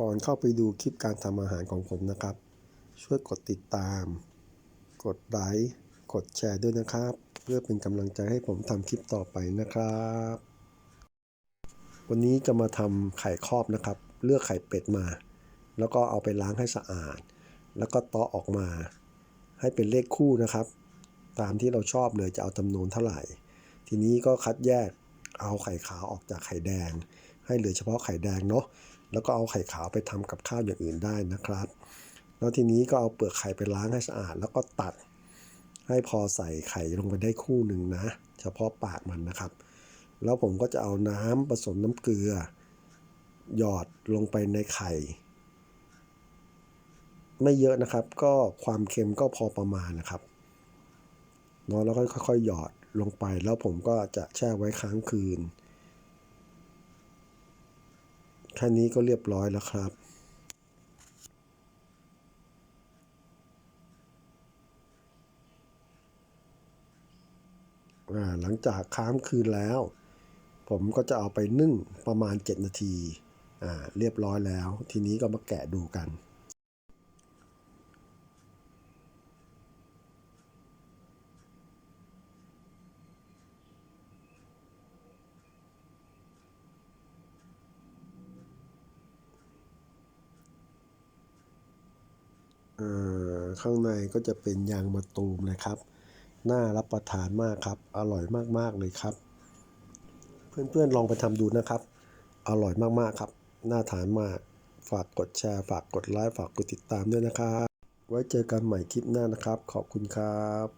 ก่อนเข้าไปดูคลิปการทำอาหารของผมนะครับ ช่วยกดติดตาม กดไลค์กดแชร์ด้วยนะครับ เพื่อเป็นกำลังใจให้ผมทำคลิปต่อไปนะครับ วันนี้จะมาทำไข่ครอบนะครับ เลือกไข่เป็ดมา แล้วก็เอาไปล้างให้สะอาด แล้วก็ตาะออกมา ให้เป็นเลขคู่นะครับ ตามที่เราชอบเลยจะเอาจำนวนเท่าไหร่ ทีนี้ก็คัดแยกเอาไข่ขาวออกจากไข่แดง ให้เหลือเฉพาะไข่แดงเนาะ แล้วก็เอาไข่ขาวไปทำกับข้าวอย่างอื่นได้นะครับ แล้วทีนี้ก็เอาเปลือกไข่ไปล้างให้สะอาด แล้วก็ตัด ให้พอใส่ไข่ลงไปได้คู่หนึ่งนะ เฉพาะปากมันนะครับ แล้วผมก็จะเอาน้ำผสมน้ำเกลือ หยอดลงไปในไข่ ไม่เยอะนะครับ ก็ความเค็มก็พอประมาณนะครับเนาะแล้วก็ค่อยๆ หยอดลงไป แล้วผมก็จะแช่ไว้ค้างคืน แค่นี้ก็เรียบร้อยแล้วครับอ่าหลังจากค้างคืนแล้ว ผมก็จะเอาไปนึ่งประมาณ 7 นาทีอ่าเรียบร้อยแล้ว ทีนี้ก็มาแกะดูกัน ข้างในก็จะเป็นยางมะตูมนะครับ น่ารับประทานมากครับ อร่อยมากๆเลยครับ เพื่อนๆลองไปทำดูนะครับ อร่อยมากๆครับ น่าทานมาก ฝากกดแชร์ ฝากกดไลค์ ฝากกดติดตามด้วยนะครับ ไว้เจอกันใหม่คลิปหน้านะครับ ขอบคุณครับ